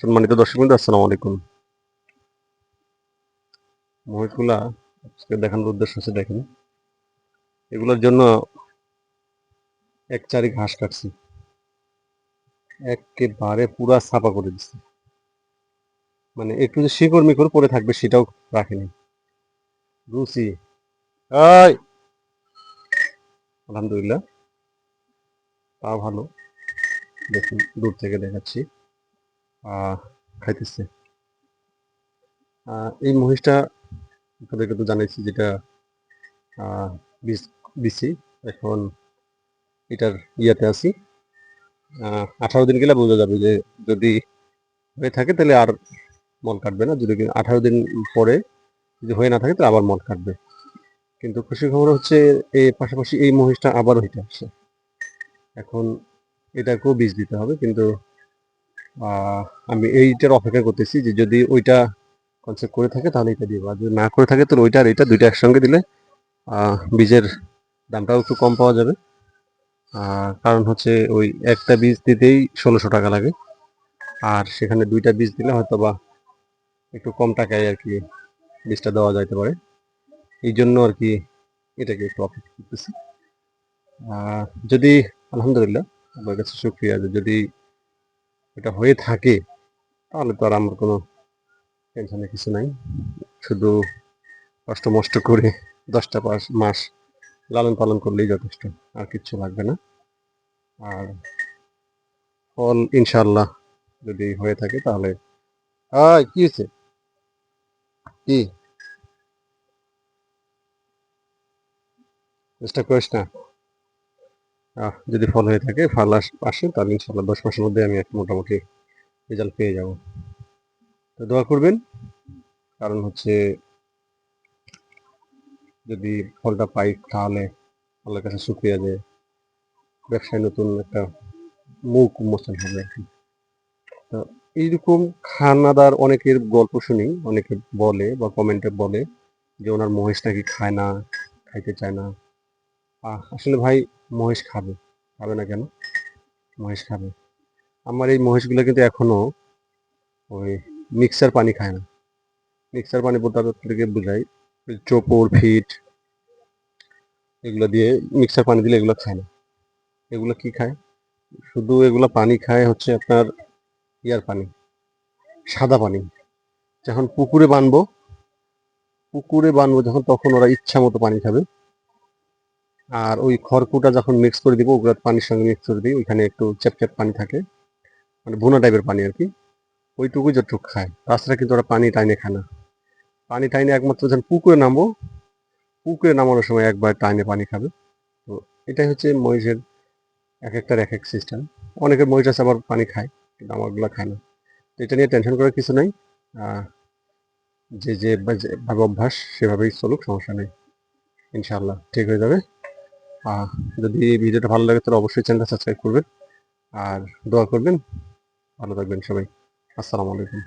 সম্মানিত দর্শক বিন্দু, আসসালামু আলাইকুম। মহিষগুলা আজকে দেখানোর উদ্দেশ্য হচ্ছে দেখেন, এগুলোর জন্য এক চারি ঘাস কাটছি। একেবারে পুরা ছাপা করে দিচ্ছি মানে একটু যে শিকড় মিকড় পরে থাকবে সেটাও রাখেনি। রুচি। এই! আলহামদুলিল্লাহ। তা ভালো। দেখুন, দূর থেকে দেখাচ্ছি। খাইতেছে। এই মহিষটা আপনাদেরকে তো জানাইছি যেটা দিছি এখন এটার ইয়াতে আছি। আঠারো দিন গেলে বোঝা যাবে যে যদি হয়ে থাকে তাহলে আর মন কাটবে না। যদি আঠারো দিন পরে যদি হয়ে না থাকে তাহলে আবার মন কাটবে। কিন্তু খুশি খবর হচ্ছে এই পাশাপাশি এই মহিষটা আবার হইতে আসছে। এখন এটাকেও বীজ দিতে হবে, কিন্তু আমি এইটার অপেক্ষা করতেছি যে যদি ওইটা কনসেপ্ট করে থাকে তাহলে এটা আর যদি না করে থাকে তাহলে ওইটা আর এটা দুইটা একসঙ্গে দিলে বীজের দামটাও একটু কম পাওয়া যাবে। কারণ হচ্ছে ওই একটা বীজ দিতেই ষোলোশো টাকা লাগে। আর সেখানে দুইটা বীজ দিলে হয়তো বা একটু কম টাকায় আর কি বীজটা দেওয়া যাইতে পারে। এই জন্য আর কি এটাকে একটু অপেক্ষা করতেছি। যদি আলহামদুলিল্লাহ আমার কাছে শুক্রিয়া। যে যদি এটা হয়ে থাকে, তাহলে তো আর আমার কোনো টেনশনের কিছু নাই। শুধু কষ্ট মষ্ট করে দশটা পাঁচ মাস লালন পালন করলেই যথেষ্ট, আর কিচ্ছু লাগবে না। আর ফল ইনশাল্লাহ যদি হয়ে থাকে তাহলে, আয়, কি হয়েছে? কি? চেষ্টা করিস না। যদি ফল হয়ে থাকে, ফল আস- তাহলে ইনশাল্লাহ দশ মাসের মধ্যে আমি একটা মোটামুটি রেজাল্ট পেয়ে যাব। তো দোয়া করবেন, কারণ হচ্ছে যদি ফলটা পাই, তাহলে আল্লাহর কাছে শুক্রিয়া যে ব্যবসায় নতুন একটা মুখ উন্মোচন হবে আর কি। তো এইরকম খানাদার অনেকের গল্প শুনি, অনেকে বলে বা কমেন্টে বলে যে ওনার মহেশ নাকি খায় না, খাইতে চায় না। আসলে ভাই মহেশ খাবে। খাবে না কেন? মহেশ খাবে। আমার এই মহেশগুলো কিন্তু এখনও ওই মিক্সার পানি খায় না। মিক্সার পানি বলতে আপনাদেরকে বুঝাই চোপড়, ফিট এগুলো দিয়ে মিক্সার পানি দিলে এগুলো খায় না। এগুলো কি খায়? শুধু এগুলো পানি খায় হচ্ছে আপনার ইয়ার পানি, সাদা পানি। যখন পুকুরে বানবো পুকুরে বানবো, যখন তখন ওরা ইচ্ছা মতো পানি খাবে। আর ওই খড়কুটা যখন মিক্স করে দিব ওগুলো পানির সঙ্গে মিক্স করে দিই, ওইখানে একটু চ্যাপ পানি থাকে মানে বোনা টাইপের পানি আর কি ওইটুকু যতটুকু খায় তাছাড়া কিন্তু ওরা পানি টাইনে খায় না। পানি টাইনে একমাত্র যখন পুকুরে নামবো, পুকুরে নামানোর সময় একবার টাইনে পানি খাবে। তো এটাই হচ্ছে মহিষের এক একটার এক এক সিস্টেম অনেকের মহিষ আছে আবার পানি খায়, কিন্তু আমারগুলো খায় না। তো এটা নিয়ে টেনশন করার কিছু নাই। যে যে ভাবে অভ্যাস সেভাবেই চলুক, সমস্যা নেই। ইনশাআল্লাহ, ঠিক হয়ে যাবে। যদি ভিডিওটা ভালো লাগে, তাহলে অবশ্যই চ্যানেলটা সাবস্ক্রাইব করবেন। আর দোয়া করবেন। ভালো থাকবেন সবাই। আসসালামু আলাইকুম।